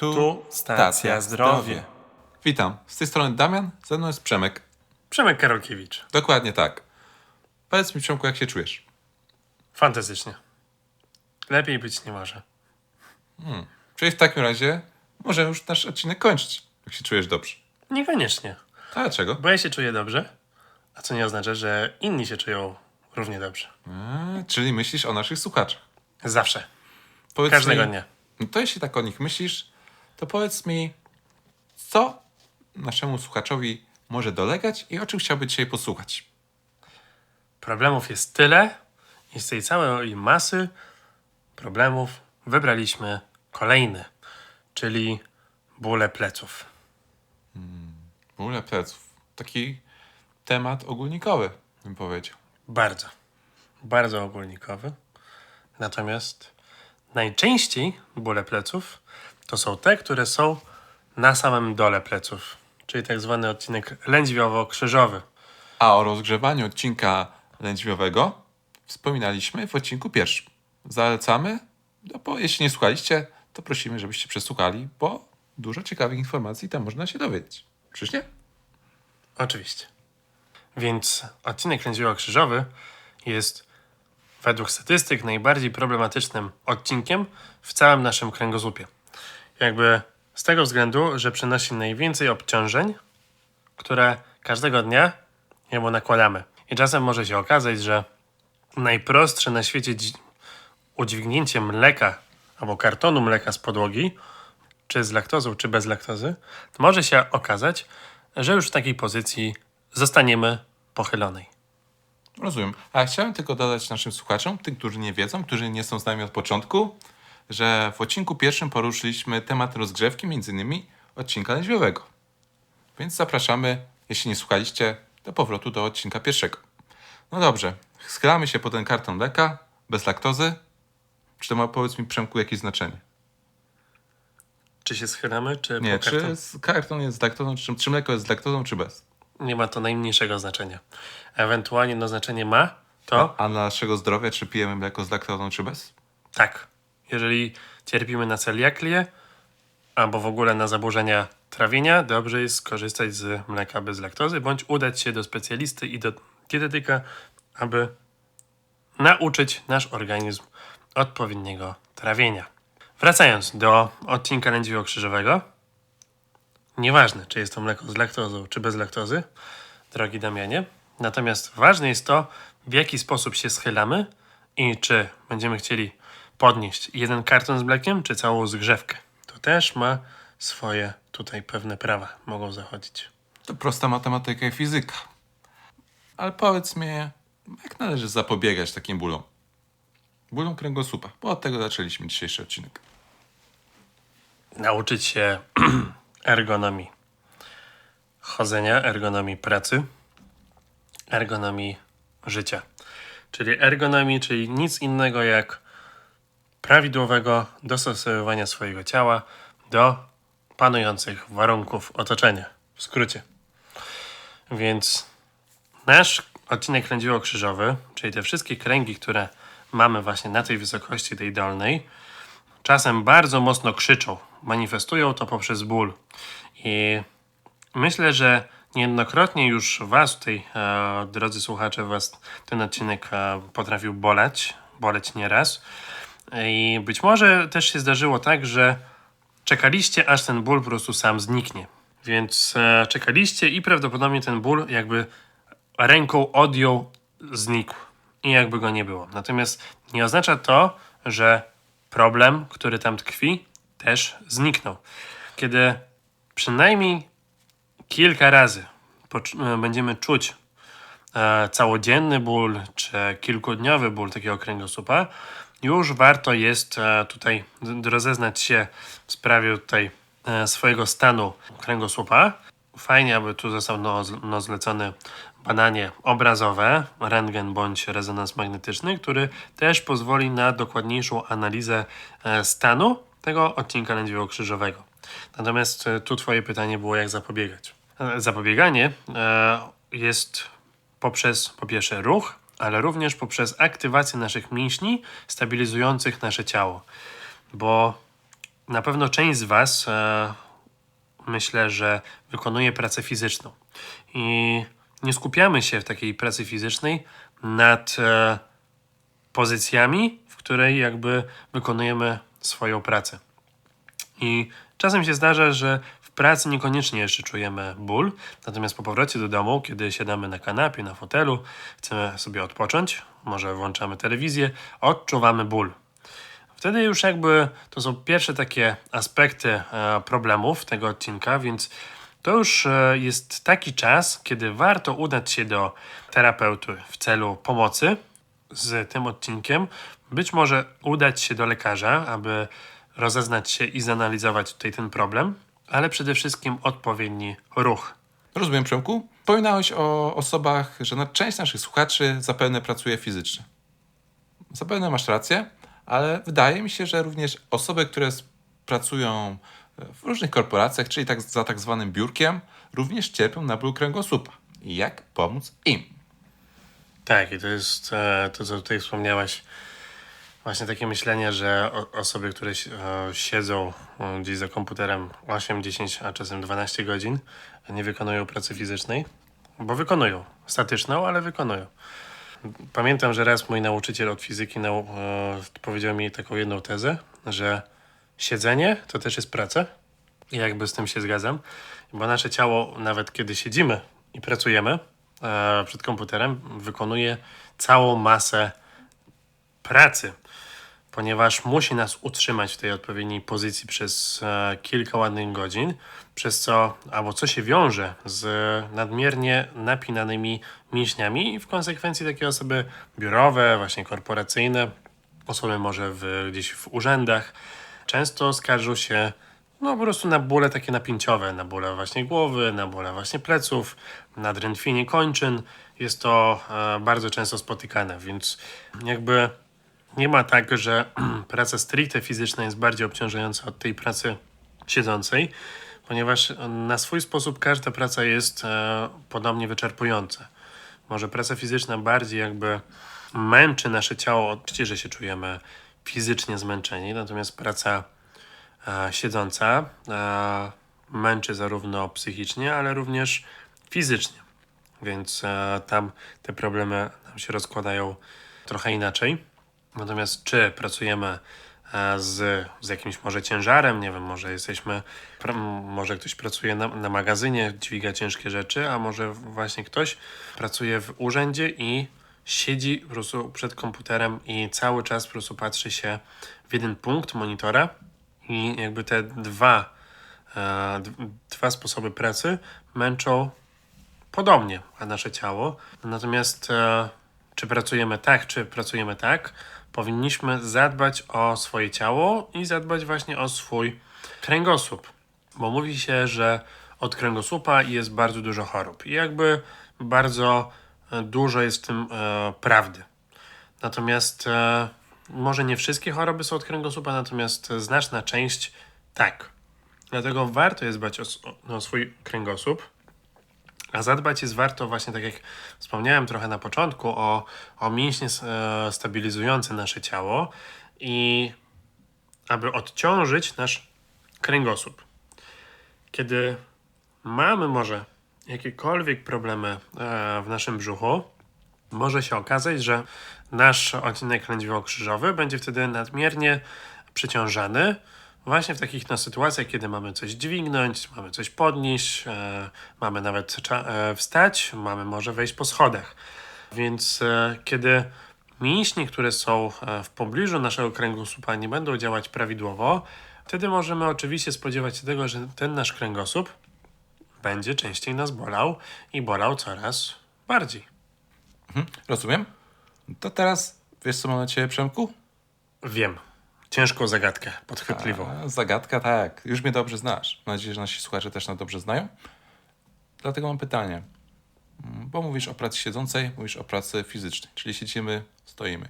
Tu stacja zdrowie. Witam, z tej strony Damian, ze mną jest Przemek. Przemek Karolkiewicz. Dokładnie tak. Powiedz mi, Przemku, jak się czujesz? Fantastycznie. Lepiej być nie może. Czyli w takim razie możemy już nasz odcinek kończyć, jak się czujesz dobrze. Niekoniecznie. A dlaczego? Bo ja się czuję dobrze, a co nie oznacza, że inni się czują równie dobrze. A, czyli myślisz o naszych słuchaczach. Zawsze. Powiedz Każdego mi, dnia. No to jeśli tak o nich myślisz, to powiedz mi, co naszemu słuchaczowi może dolegać i o czym chciałby dzisiaj posłuchać. Problemów jest tyle i z tej całej masy problemów wybraliśmy kolejny, czyli bóle pleców. Bóle pleców. Taki temat ogólnikowy, bym powiedział. Bardzo, bardzo ogólnikowy. Natomiast najczęściej bóle pleców to są te, które są na samym dole pleców, czyli tak zwany odcinek lędźwiowo-krzyżowy. A o rozgrzewaniu odcinka lędźwiowego wspominaliśmy w odcinku pierwszym. Zalecamy, no bo jeśli nie słuchaliście, to prosimy, żebyście przesłuchali, bo dużo ciekawych informacji tam można się dowiedzieć. Czyż nie? Oczywiście. Więc odcinek lędźwiowo-krzyżowy jest według statystyk najbardziej problematycznym odcinkiem w całym naszym kręgosłupie. Jakby z tego względu, że przynosi najwięcej obciążeń, które każdego dnia jemu nakładamy. I czasem może się okazać, że najprostsze na świecie udźwignięcie mleka albo kartonu mleka z podłogi, czy z laktozą, czy bez laktozy, to może się okazać, że już w takiej pozycji zostaniemy pochylonej. Rozumiem. A chciałem tylko dodać naszym słuchaczom, tym, którzy nie wiedzą, którzy nie są z nami od początku, że w odcinku pierwszym poruszyliśmy temat rozgrzewki, między innymi odcinka lędźwiowego. Więc zapraszamy, jeśli nie słuchaliście, do powrotu do odcinka pierwszego. No dobrze, schylamy się po ten karton mleka, bez laktozy. Czy to ma, powiedz mi, Przemku, jakieś znaczenie? Czy się schylamy, czy Nie, po czy karton? jest z laktozą, czy, czy mleko jest z laktozą, czy bez? Nie ma to najmniejszego znaczenia. Ewentualnie no znaczenie ma to A dla naszego zdrowia, czy pijemy mleko z laktozą, czy bez? tak. Jeżeli cierpimy na celiaklię albo w ogóle na zaburzenia trawienia, dobrze jest skorzystać z mleka bez laktozy bądź udać się do specjalisty i do dietetyka, aby nauczyć nasz organizm odpowiedniego trawienia. Wracając do odcinka lędźwiowo-krzyżowego, Nieważne, czy jest to mleko z laktozą, czy bez laktozy, drogi Damianie. Natomiast ważne jest to, w jaki sposób się schylamy i czy będziemy chcieli podnieść jeden karton z mlekiem, czy całą zgrzewkę. To też ma swoje tutaj pewne prawa, mogą zachodzić. To prosta matematyka i fizyka. Ale powiedz mi, jak należy zapobiegać takim bólom? Bólom kręgosłupa, bo od tego zaczęliśmy dzisiejszy odcinek. Nauczyć się ergonomii chodzenia, ergonomii pracy, ergonomii życia. Czyli ergonomii, czyli nic innego jak prawidłowego dostosowywania swojego ciała do panujących warunków otoczenia. W skrócie. Więc nasz odcinek lędźwiowo-krzyżowy, czyli te wszystkie kręgi, które mamy właśnie na tej wysokości, tej dolnej, czasem bardzo mocno krzyczą, manifestują to poprzez ból. I myślę, że niejednokrotnie już Was tutaj, e, drodzy słuchacze, Was ten odcinek e, potrafił boleć, boleć nieraz. I być może też się zdarzyło tak, że czekaliście, aż ten ból po prostu sam zniknie. Więc e, czekaliście i prawdopodobnie ten ból jakby ręką odjął, znikł i jakby go nie było. Natomiast nie oznacza to, że problem, który tam tkwi, też zniknął. Kiedy przynajmniej kilka razy e, będziemy czuć e, całodzienny ból czy kilkudniowy ból takiego kręgosłupa, już warto jest e, tutaj rozeznać się w sprawie tutaj e, swojego stanu kręgosłupa. Fajnie, aby tu został no, no, zlecony badanie obrazowe, rentgen bądź rezonans magnetyczny, który też pozwoli na dokładniejszą analizę e, stanu tego odcinka lędźwiowo-krzyżowego. Natomiast tu Twoje pytanie było, jak zapobiegać. Zapobieganie jest poprzez po pierwsze ruch, ale również poprzez aktywację naszych mięśni stabilizujących nasze ciało. Bo Na pewno część z Was e, myślę, że wykonuje pracę fizyczną. I nie skupiamy się w takiej pracy fizycznej nad e, pozycjami, w której jakby wykonujemy swoją pracę. I czasem się zdarza, że pracy niekoniecznie jeszcze czujemy ból, natomiast po powrocie do domu, kiedy siadamy na kanapie, na fotelu, chcemy sobie odpocząć, może włączamy telewizję, odczuwamy ból. Wtedy już jakby to są pierwsze takie aspekty e, problemów tego odcinka, więc to już e, jest taki czas, kiedy warto udać się do terapeuty w celu pomocy z tym odcinkiem. Być może udać się do lekarza, aby rozeznać się i zanalizować tutaj ten problem, ale przede wszystkim odpowiedni ruch. Rozumiem, Przemku? Wspominałeś o osobach, że na część naszych słuchaczy zapewne pracuje fizycznie. Zapewne masz rację, ale wydaje mi się, że również osoby, które pracują w różnych korporacjach, czyli tak, za tak zwanym biurkiem, również cierpią na ból kręgosłupa. Jak pomóc im? Tak, i to jest e, to, co tutaj wspomniałaś. Właśnie takie myślenie, że osoby, które e, siedzą e, gdzieś za komputerem 8, 10, a czasem 12 godzin, nie wykonują pracy fizycznej, bo wykonują. Statyczną, ale wykonują. Pamiętam, że raz mój nauczyciel od fizyki nau, e, powiedział mi taką jedną tezę, że siedzenie to też jest praca. I jakby z tym się zgadzam, bo nasze ciało, nawet kiedy siedzimy i pracujemy przed komputerem, wykonuje całą masę pracy, ponieważ musi nas utrzymać w tej odpowiedniej pozycji przez e, kilka ładnych godzin, przez co, albo co się wiąże z nadmiernie napinanymi mięśniami i w konsekwencji takie osoby biurowe, właśnie korporacyjne, osoby może w, gdzieś w urzędach, często skarżą się no po prostu na bóle takie napięciowe, na bóle właśnie głowy, na bóle właśnie pleców, na drętwienie kończyn. Jest to e, bardzo często spotykane, więc jakby nie ma tak, że praca stricte fizyczna jest bardziej obciążająca od tej pracy siedzącej, ponieważ na swój sposób każda praca jest e, podobnie wyczerpująca. Może praca fizyczna bardziej jakby męczy nasze ciało, oczywiście, że się czujemy fizycznie zmęczeni, natomiast praca e, siedząca e, męczy zarówno psychicznie, ale również fizycznie. Więc e, tam te problemy nam się rozkładają trochę inaczej. Natomiast czy pracujemy e, z, z jakimś może ciężarem, nie wiem, może jesteśmy, może ktoś pracuje na, na magazynie, dźwiga ciężkie rzeczy, a może właśnie ktoś pracuje w urzędzie i siedzi po prostu przed komputerem i cały czas po prostu patrzy się w jeden punkt monitora i jakby te dwa, e, dwa sposoby pracy męczą podobnie a nasze ciało. Natomiast e, czy pracujemy tak, czy pracujemy tak, powinniśmy zadbać o swoje ciało i zadbać właśnie o swój kręgosłup. Bo mówi się, że od kręgosłupa jest bardzo dużo chorób i jakby bardzo e, dużo jest w tym e, prawdy. Natomiast e, może nie wszystkie choroby są od kręgosłupa, natomiast znaczna część tak. Dlatego warto jest dbać o, o swój kręgosłup. A zadbać jest warto właśnie, tak jak wspomniałem trochę na początku, o, o mięśnie e, stabilizujące nasze ciało i aby odciążyć nasz kręgosłup. Kiedy mamy może jakiekolwiek problemy e, w naszym brzuchu, może się okazać, że nasz odcinek lędźwiowo-krzyżowy będzie wtedy nadmiernie przeciążany właśnie w takich no, sytuacjach, kiedy mamy coś dźwignąć, mamy coś podnieść, e, mamy nawet e, wstać, mamy może wejść po schodach. Więc e, kiedy mięśnie, które są e, w pobliżu naszego kręgosłupa nie będą działać prawidłowo, wtedy możemy oczywiście spodziewać się tego, że ten nasz kręgosłup będzie częściej nas bolał i bolał coraz bardziej. Rozumiem? To teraz wiesz, co mam na ciebie, Przemku? Wiem. Ciężką zagadkę, podchwytliwą. A, zagadka, tak. Już mnie dobrze znasz. Mam nadzieję, że nasi słuchacze też nas dobrze znają. Dlatego mam pytanie. Mm, Bo mówisz o pracy siedzącej, mówisz o pracy fizycznej, czyli siedzimy, stoimy.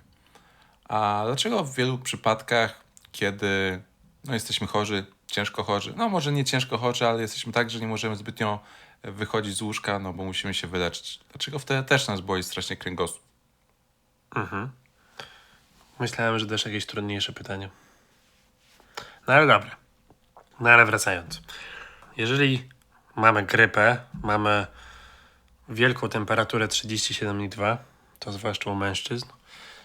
A dlaczego w wielu przypadkach, kiedy no, jesteśmy chorzy, ciężko chorzy, no może nie ciężko chorzy, ale jesteśmy tak, że nie możemy zbytnio wychodzić z łóżka, no bo musimy się wyleczyć. Dlaczego wtedy też nas boli strasznie kręgosłup? Myślałem, że dasz jakieś trudniejsze pytanie. No ale dobra. No ale wracając. Jeżeli mamy grypę, mamy wielką temperaturę 37,2, to zwłaszcza u mężczyzn,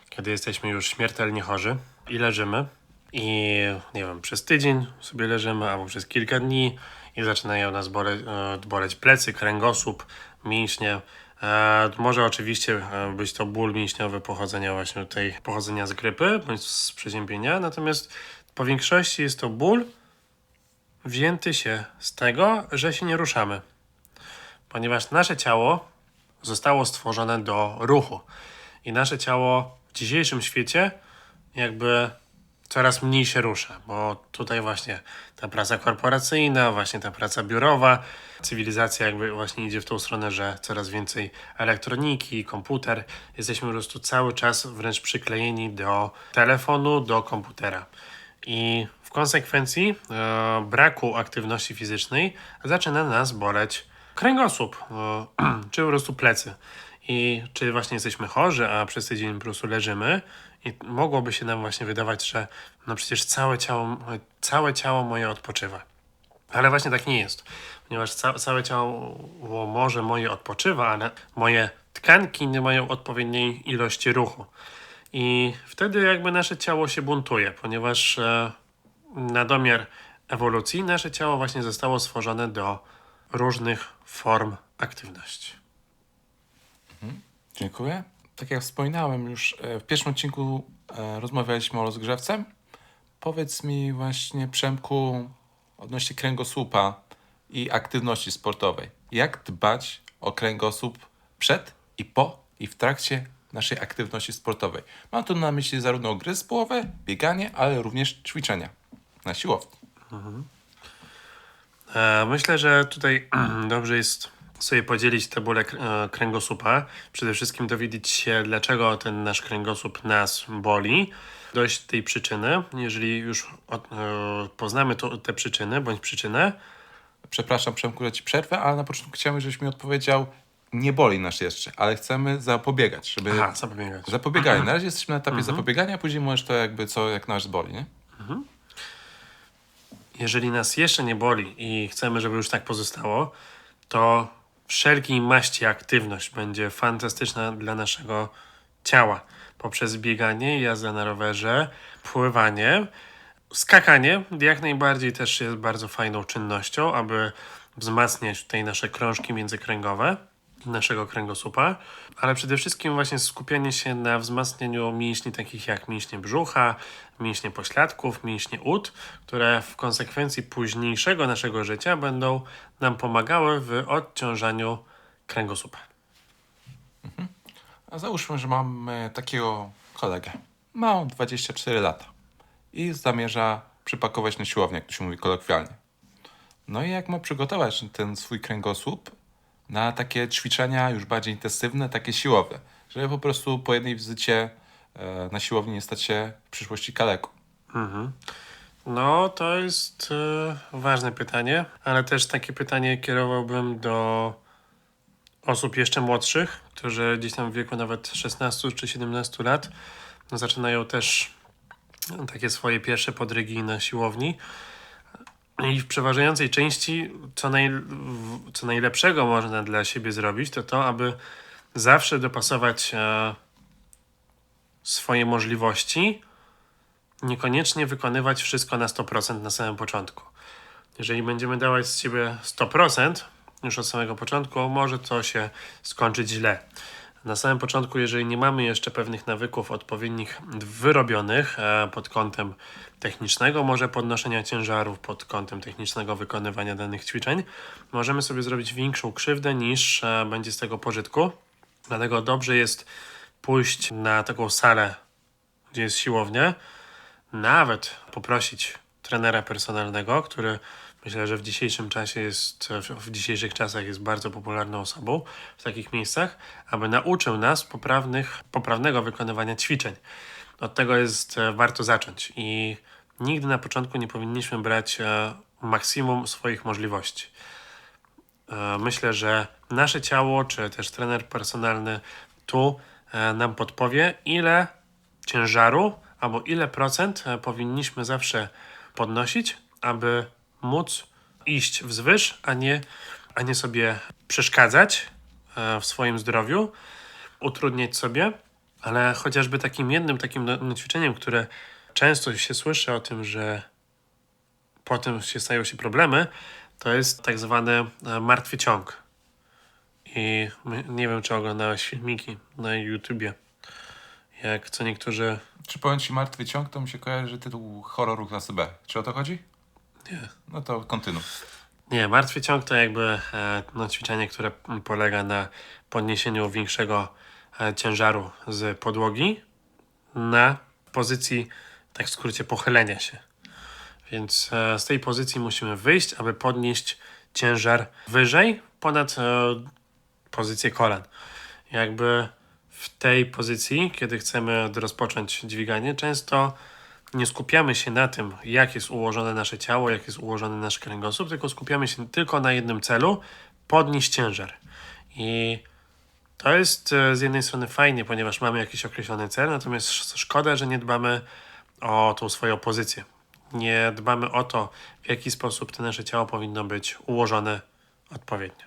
kiedy jesteśmy już śmiertelnie chorzy i leżymy i nie wiem, przez tydzień sobie leżymy albo przez kilka dni i zaczynają nas bole, e, boleć plecy, kręgosłup, mięśnie. E, może oczywiście e, być to ból mięśniowy pochodzenia właśnie tutaj, pochodzenia z grypy bądź z przeziębienia, natomiast po większości jest to ból wzięty się z tego, że się nie ruszamy. Ponieważ nasze ciało zostało stworzone do ruchu. I nasze ciało w dzisiejszym świecie jakby coraz mniej się rusza, bo tutaj właśnie ta praca korporacyjna, właśnie ta praca biurowa, cywilizacja jakby właśnie idzie w tą stronę, że coraz więcej elektroniki, komputer, jesteśmy po prostu cały czas wręcz przyklejeni do telefonu, do komputera. I w konsekwencji e, braku aktywności fizycznej zaczyna nas boleć kręgosłup, e, czy po prostu plecy. I czy właśnie jesteśmy chorzy, a przez tydzień po prostu leżymy i mogłoby się nam właśnie wydawać, że no przecież całe ciało, całe ciało moje odpoczywa. Ale właśnie tak nie jest, ponieważ ca całe ciało może moje odpoczywa, ale moje tkanki nie mają odpowiedniej ilości ruchu. I wtedy jakby nasze ciało się buntuje, ponieważ e, na domiar ewolucji nasze ciało właśnie zostało stworzone do różnych form aktywności. Dziękuję. Tak jak wspominałem już e, w pierwszym odcinku e, rozmawialiśmy o rozgrzewce. Powiedz mi właśnie, Przemku, odnośnie kręgosłupa i aktywności sportowej. Jak dbać o kręgosłup przed i po i w trakcie naszej aktywności sportowej? Mam tu na myśli zarówno gry zespołowe, bieganie, ale również ćwiczenia na siłowni. E, Myślę, że tutaj dobrze jest sobie podzielić te bóle e, kręgosłupa. Przede wszystkim dowiedzieć się, dlaczego ten nasz kręgosłup nas boli. Dojść do tej przyczyny. Jeżeli już od, e, poznamy to, te przyczyny bądź przyczynę, Przepraszam, Przemku, że ci przerwę, ale na początku chciałem, żebyś mi odpowiedział, nie boli nas jeszcze, ale chcemy zapobiegać, żeby... aha, zapobiegać. Zapobieganie. Na razie jesteśmy na etapie zapobiegania, a później możesz to jakby co, jak nas boli, nie? jeżeli nas jeszcze nie boli i chcemy, żeby już tak pozostało, to wszelkiej maści aktywność będzie fantastyczna dla naszego ciała. Poprzez bieganie, jazdę na rowerze, pływanie, skakanie jak najbardziej też jest bardzo fajną czynnością, aby wzmacniać tutaj nasze krążki międzykręgowe naszego kręgosłupa, ale przede wszystkim właśnie skupianie się na wzmacnianiu mięśni takich jak mięśnie brzucha, mięśnie pośladków, mięśnie ud, które w konsekwencji późniejszego naszego życia będą nam pomagały w odciążaniu kręgosłupa. A załóżmy, że mamy takiego kolegę. Ma on 24 lata i zamierza przypakować na siłownię, jak to się mówi kolokwialnie. No i jak ma przygotować ten swój kręgosłup na takie ćwiczenia już bardziej intensywne, takie siłowe, żeby po prostu po jednej wizycie e, na siłowni nie stać się w przyszłości kaleką. No, to jest e, ważne pytanie, ale też takie pytanie kierowałbym do osób jeszcze młodszych, którzy gdzieś tam w wieku nawet 16 czy 17 lat no, zaczynają też takie swoje pierwsze podrygi na siłowni. I w przeważającej części, co, naj, co najlepszego można dla siebie zrobić, to to, aby zawsze dopasować e, swoje możliwości niekoniecznie wykonywać wszystko na 100% na samym początku. Jeżeli będziemy dawać z siebie 100% już od samego początku, może to się skończyć źle. Na samym początku, jeżeli nie mamy jeszcze pewnych nawyków odpowiednich wyrobionych e, pod kątem technicznego, może podnoszenia ciężarów, pod kątem technicznego wykonywania danych ćwiczeń, możemy sobie zrobić większą krzywdę niż e, będzie z tego pożytku. Dlatego dobrze jest pójść na taką salę, gdzie jest siłownia, nawet poprosić trenera personalnego, który myślę, że w dzisiejszym czasie jest, w dzisiejszych czasach jest bardzo popularną osobą w takich miejscach, aby nauczył nas poprawnych, poprawnego wykonywania ćwiczeń. Od tego jest e, warto zacząć i nigdy na początku nie powinniśmy brać e, maksimum swoich możliwości. E, Myślę, że nasze ciało, czy też trener personalny tu nam podpowie, ile ciężaru albo ile procent powinniśmy zawsze podnosić, aby móc iść wzwyż, a nie, a nie sobie przeszkadzać e, w swoim zdrowiu, utrudniać sobie, ale chociażby takim jednym takim no- no ćwiczeniem, które często się słyszy o tym, że potem się stają się problemy, to jest tak zwany e, martwy ciąg. I nie wiem, czy oglądałeś filmiki na YouTubie, jak co niektórzy... Czy powiem ci martwy ciąg, to mi się kojarzy tytuł horroru klasy B. Czy o to chodzi? Nie. No to kontynuuj. Nie, martwy ciąg to jakby e, no, ćwiczenie, które polega na podniesieniu większego e, ciężaru z podłogi na pozycji, tak w skrócie, pochylenia się. Więc e, z tej pozycji musimy wyjść, aby podnieść ciężar wyżej ponad pozycję kolan. Jakby w tej pozycji, kiedy chcemy rozpocząć dźwiganie, często nie skupiamy się na tym, jak jest ułożone nasze ciało, jak jest ułożony nasz kręgosłup, tylko skupiamy się tylko na jednym celu podnieść ciężar. I to jest e, z jednej strony fajnie, ponieważ mamy jakiś określony cel, natomiast sz- szkoda, że nie dbamy o tą swoją pozycję. Nie dbamy o to, w jaki sposób to nasze ciało powinno być ułożone odpowiednio.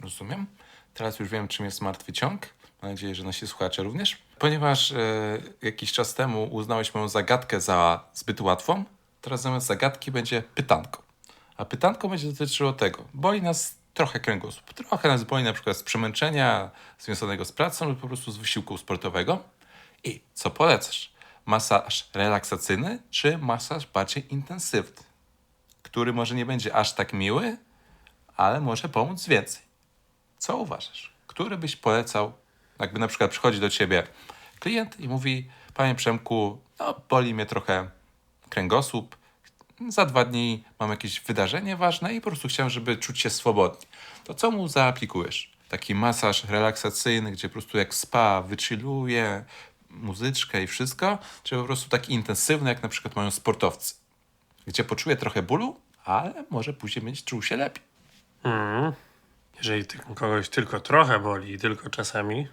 Rozumiem. Teraz już wiem, czym jest martwy ciąg. Mam nadzieję, że nasi słuchacze również. Ponieważ e, jakiś czas temu uznałeś moją zagadkę za zbyt łatwą, teraz zamiast zagadki będzie pytanko. A pytanko będzie dotyczyło tego. Boli nas trochę kręgosłup. Trochę nas boli na przykład z przemęczenia związanego z pracą lub po prostu z wysiłku sportowego. I co polecasz? Masaż relaksacyjny czy masaż bardziej intensywny? Który może nie będzie aż tak miły, ale może pomóc więcej. Co uważasz? Który byś polecał? Jakby na przykład przychodzi do ciebie klient i mówi: Panie Przemku, no boli mnie trochę kręgosłup. Za dwa dni mam jakieś wydarzenie ważne i po prostu chciałem, żeby czuć się swobodnie. To co mu zaaplikujesz? Taki masaż relaksacyjny, gdzie po prostu jak spa, wychilluje, muzyczkę i wszystko? Czy po prostu taki intensywny, jak na przykład mają sportowcy? Gdzie poczuje trochę bólu, ale może później będzie czuł się lepiej. Mhm. Jeżeli kogoś tylko trochę boli i tylko czasami,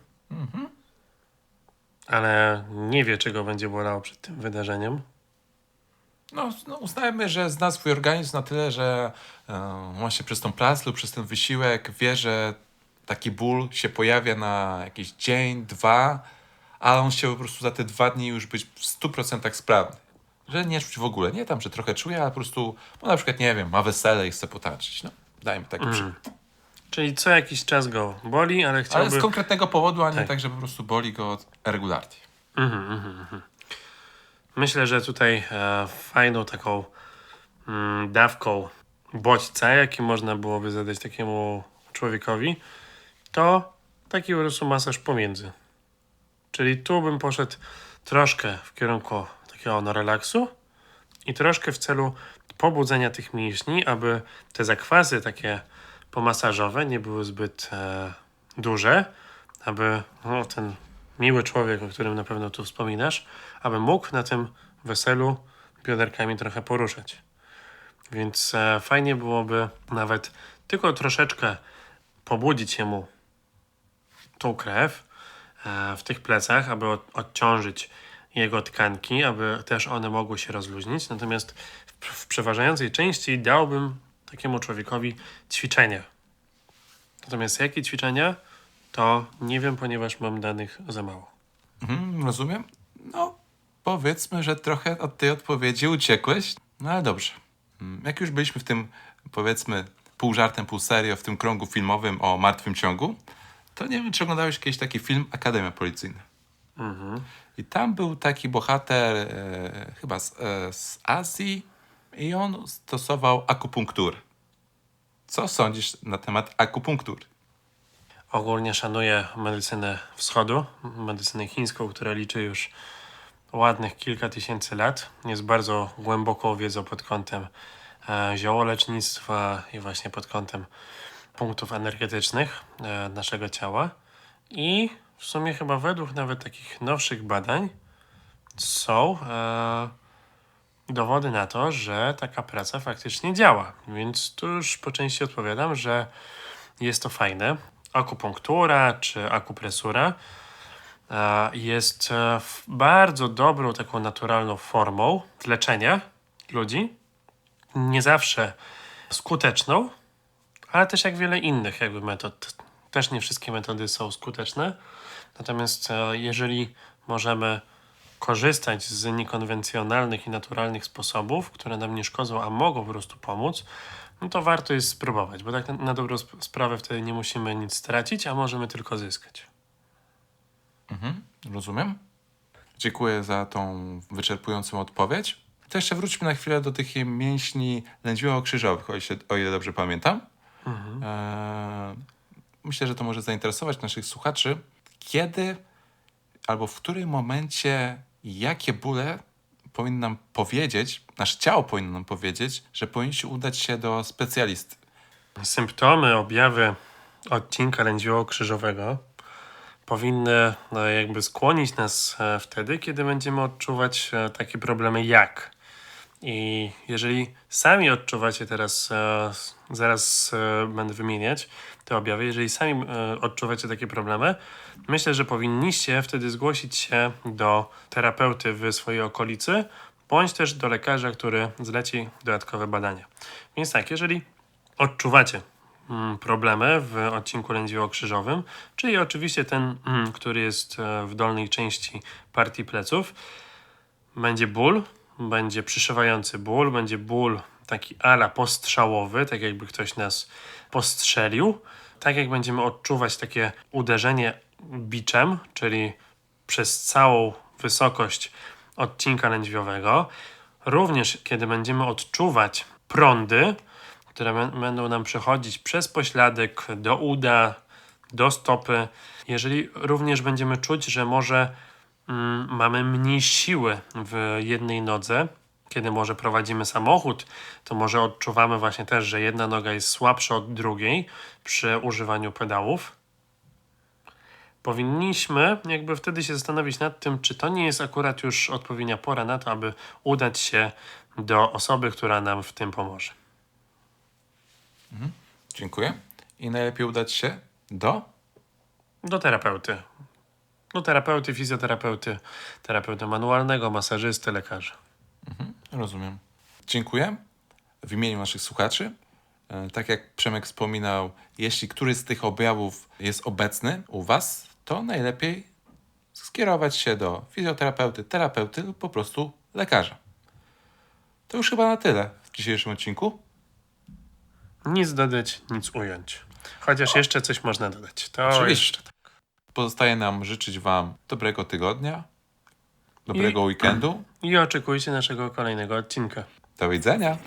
ale nie wie, czego będzie bolało przed tym wydarzeniem, No, no uznajmy, że zna swój organizm na tyle, że e, właśnie przez tą pracę lub przez ten wysiłek wie, że taki ból się pojawia na jakiś dzień, dwa, ale on chciał po prostu za te dwa dni już być w 100% sprawny. Że nie czuć w ogóle. Nie tam, że trochę czuje, ale po prostu, bo na przykład, nie wiem, ma wesele i chce potańczyć. No, dajmy taki przykład. Czyli co jakiś czas go boli, ale Ale chciałby... z konkretnego powodu, a nie Tak. tak, że po prostu boli go regularnie. Myślę, że tutaj e, fajną taką mm, dawką bodźca, jaki można byłoby zadać takiemu człowiekowi, to taki po prostu masaż pomiędzy. Czyli tu bym poszedł troszkę w kierunku takiego no, relaksu i troszkę w celu pobudzenia tych mięśni, aby te zakwasy takie pomasażowe nie były zbyt e, duże, aby no, ten miły człowiek, o którym na pewno tu wspominasz, aby mógł na tym weselu bioderkami trochę poruszać. Więc e, fajnie byłoby nawet tylko troszeczkę pobudzić jemu tą krew e, w tych plecach, aby od, odciążyć jego tkanki, aby też one mogły się rozluźnić. Natomiast w, w przeważającej części dałbym takiemu człowiekowi ćwiczenia. Natomiast jakie ćwiczenia, to nie wiem, ponieważ mam danych za mało. Mhm, rozumiem. No, powiedzmy, że trochę od tej odpowiedzi uciekłeś, no ale dobrze. Mm, Jak już byliśmy w tym, powiedzmy, pół żartem, pół serio, w tym krągu filmowym o martwym ciągu, to nie wiem, czy oglądałeś kiedyś taki film Akademia Policyjna. I tam był taki bohater, e, chyba z, e, z Azji, i on stosował akupunkturę. Co sądzisz na temat akupunktury? Ogólnie szanuję medycynę wschodu, medycynę chińską, która liczy już ładnych kilka tysięcy lat. Jest bardzo głęboką wiedzą pod kątem e, ziołolecznictwa i właśnie pod kątem punktów energetycznych e, naszego ciała. I w sumie chyba według nawet takich nowszych badań są e, dowody na to, że taka praca faktycznie działa. Więc tu już po części odpowiadam, że jest to fajne. Akupunktura czy akupresura e, jest e, bardzo dobrą, taką naturalną formą leczenia ludzi, nie zawsze skuteczną, ale też jak wiele innych jakby metod. Też nie wszystkie metody są skuteczne. Natomiast e, jeżeli możemy korzystać z niekonwencjonalnych i naturalnych sposobów, które nam nie szkodzą, a mogą po prostu pomóc, no to warto jest spróbować, bo tak na, na dobrą sp- sprawę wtedy nie musimy nic stracić, a możemy tylko zyskać. Rozumiem. Dziękuję za tą wyczerpującą odpowiedź. To jeszcze wróćmy na chwilę do tych mięśni lędźwiowo-krzyżowych, o, o ile dobrze pamiętam. Eee, myślę, że to może zainteresować naszych słuchaczy. Kiedy albo w którym momencie, jakie bóle powinny nam powiedzieć, nasze ciało powinno nam powiedzieć, że powinniśmy udać się do specjalisty. Symptomy, objawy odcinka lędźwiowo-krzyżowego powinny no, jakby skłonić nas e, wtedy, kiedy będziemy odczuwać e, takie problemy jak. I jeżeli sami odczuwacie teraz, e, zaraz e, będę wymieniać te objawy, jeżeli sami e, odczuwacie takie problemy, myślę, że powinniście wtedy zgłosić się do terapeuty w swojej okolicy, bądź też do lekarza, który zleci dodatkowe badania. Więc tak, jeżeli odczuwacie mm, problemy w odcinku lędźwiowo-krzyżowym, czyli oczywiście ten, mm, który jest w dolnej części partii pleców, będzie ból, będzie przyszywający ból, będzie ból taki ala postrzałowy, tak jakby ktoś nas postrzelił. Tak jak będziemy odczuwać takie uderzenie biczem, czyli przez całą wysokość odcinka lędźwiowego. Również kiedy będziemy odczuwać prądy, które bę- będą nam przechodzić przez pośladek do uda, do stopy. Jeżeli również będziemy czuć, że może mamy mniej siły w jednej nodze, kiedy może prowadzimy samochód, to może odczuwamy właśnie też, że jedna noga jest słabsza od drugiej przy używaniu pedałów. Powinniśmy jakby wtedy się zastanowić nad tym, czy to nie jest akurat już odpowiednia pora na to, aby udać się do osoby, która nam w tym pomoże. Dziękuję. I najlepiej udać się do Do terapeuty. Do terapeuty, fizjoterapeuty, terapeuty manualnego, masażysty, lekarza. Rozumiem. Dziękuję. W imieniu naszych słuchaczy, e, tak jak Przemek wspominał, jeśli któryś z tych objawów jest obecny u Was, to najlepiej skierować się do fizjoterapeuty, terapeuty lub po prostu lekarza. To już chyba na tyle w dzisiejszym odcinku. Nic dodać, nic ująć. Chociaż jeszcze coś można dodać. To Oczywiście. jeszcze. Pozostaje nam życzyć Wam dobrego tygodnia, dobrego I- weekendu. I oczekujcie naszego kolejnego odcinka. Do widzenia.